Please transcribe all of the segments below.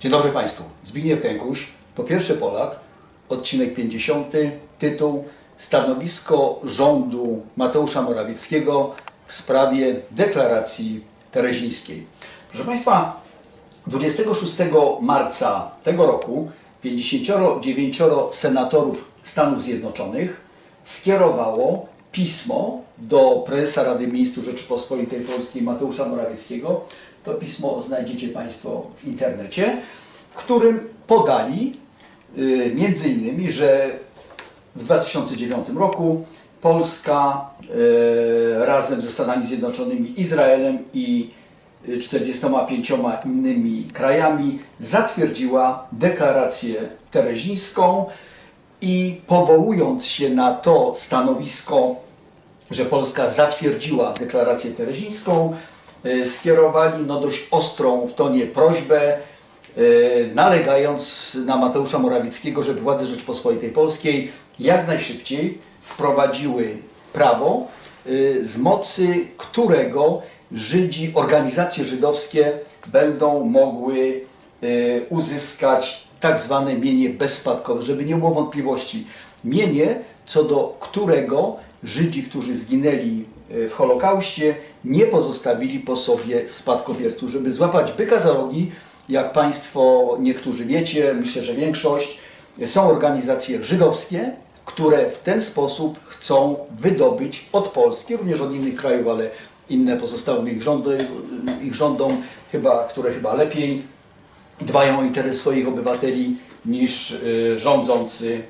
Dzień dobry Państwu. Zbigniew Kękuś, po pierwsze Polak, odcinek 50, tytuł Stanowisko rządu Mateusza Morawieckiego w sprawie deklaracji terezińskiej. Proszę Państwa, 26 marca tego roku 59 senatorów Stanów Zjednoczonych skierowało pismo do prezesa Rady Ministrów Rzeczypospolitej Polskiej Mateusza Morawieckiego. To pismo znajdziecie Państwo w internecie, w którym podali y, między innymi, że w 2009 roku Polska y, razem ze Stanami Zjednoczonymi, Izraelem i y, 45 innymi krajami zatwierdziła deklarację terezińską i powołując się na to stanowisko, że Polska zatwierdziła deklarację terezińską, y, skierowali no dość ostrą w tonie prośbę, y, nalegając na Mateusza Morawieckiego, żeby władze Rzeczpospolitej Polskiej jak najszybciej wprowadziły prawo, y, z mocy którego Żydzi, organizacje żydowskie będą mogły uzyskać tak zwane mienie bezspadkowe, żeby nie było wątpliwości. Mienie, co do którego Żydzi, którzy zginęli y, w Holokauście, nie pozostawili po sobie spadkobierców. Żeby złapać byka za rogi, jak Państwo niektórzy wiecie, myślę, że większość, są organizacje żydowskie, które w ten sposób chcą wydobyć od Polski, również od innych krajów, ale inne pozostałym ich, rządy, ich rządom, chyba, które chyba lepiej dbają o interes swoich obywateli niż y, rządzący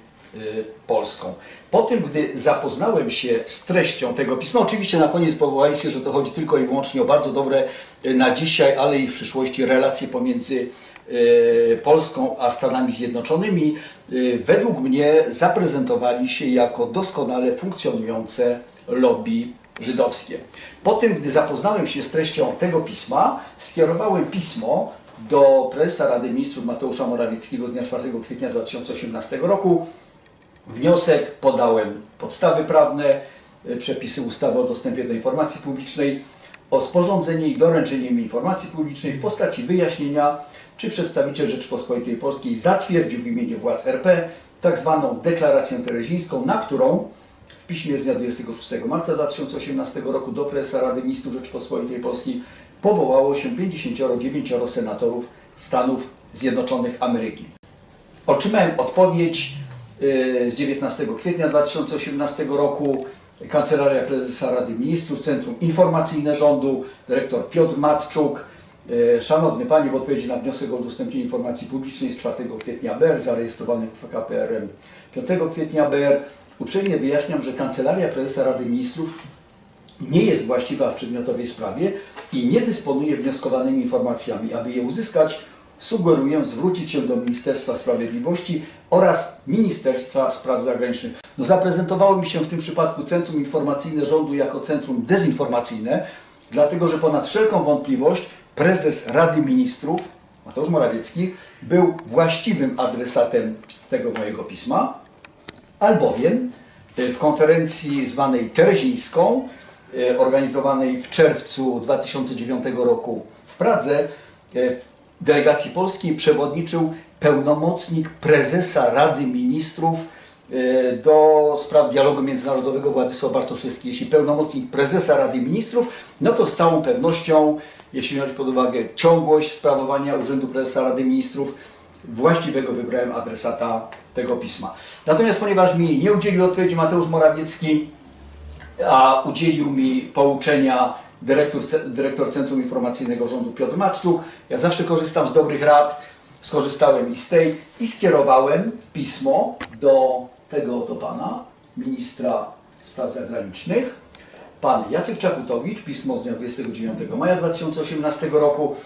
Polską. Po tym, gdy zapoznałem się z treścią tego pisma, oczywiście na koniec powołali się, że to chodzi tylko i wyłącznie o bardzo dobre y, na dzisiaj, ale i w przyszłości relacje pomiędzy y, Polską a Stanami Zjednoczonymi, y, według mnie zaprezentowali się jako doskonale funkcjonujące lobby żydowskie. Po tym, gdy zapoznałem się z treścią tego pisma, skierowałem pismo do prezesa Rady Ministrów Mateusza Morawieckiego z dnia 4 kwietnia 2018 roku. Wniosek podałem podstawy prawne, y, przepisy ustawy o dostępie do informacji publicznej, o sporządzenie i doręczenie mi informacji publicznej w postaci wyjaśnienia, czy przedstawiciel Rzeczypospolitej Polskiej zatwierdził w imieniu władz RP tak zwaną deklarację terezińską, na którą w piśmie z dnia 26 marca 2018 roku do prezesa Rady Ministrów Rzeczypospolitej Polskiej powołało się 59 senatorów Stanów Zjednoczonych Ameryki. Otrzymałem odpowiedź z 19 kwietnia 2018 roku. Kancelaria Prezesa Rady Ministrów, Centrum Informacyjne Rządu, dyrektor Piotr Matczuk. Y, Szanowny Panie, w odpowiedzi na wniosek o udostępnienie informacji publicznej z 4 kwietnia BR, zarejestrowany w KPRM 5 kwietnia BR, uprzejmie wyjaśniam, że Kancelaria Prezesa Rady Ministrów nie jest właściwa w przedmiotowej sprawie i nie dysponuje wnioskowanymi informacjami. Aby je uzyskać, sugeruję zwrócić się do Ministerstwa Sprawiedliwości oraz Ministerstwa Spraw Zagranicznych. No, zaprezentowało mi się w tym przypadku Centrum Informacyjne Rządu jako centrum dezinformacyjne, dlatego że ponad wszelką wątpliwość prezes Rady Ministrów, Mateusz Morawiecki, był właściwym adresatem tego mojego pisma, albowiem y, w konferencji zwanej Terezińską, y, organizowanej w czerwcu 2009 roku w Pradze, y, delegacji polskiej przewodniczył pełnomocnik prezesa Rady Ministrów y, do spraw dialogu międzynarodowego Władysław Bartoszewski. Jeśli pełnomocnik prezesa Rady Ministrów, no to z całą pewnością, jeśli wziąć pod uwagę ciągłość sprawowania Urzędu Prezesa Rady Ministrów, właściwego wybrałem adresata tego pisma. Natomiast ponieważ mi nie udzielił odpowiedzi Mateusz Morawiecki, a udzielił mi pouczenia dyrektor, dyrektor Centrum Informacyjnego Rządu Piotr Matczuk. Ja zawsze korzystam z dobrych rad, skorzystałem i z tej i skierowałem pismo do tego oto pana, ministra spraw zagranicznych, pan Jacek Czaputowicz, pismo z dnia 29 maja 2018 roku,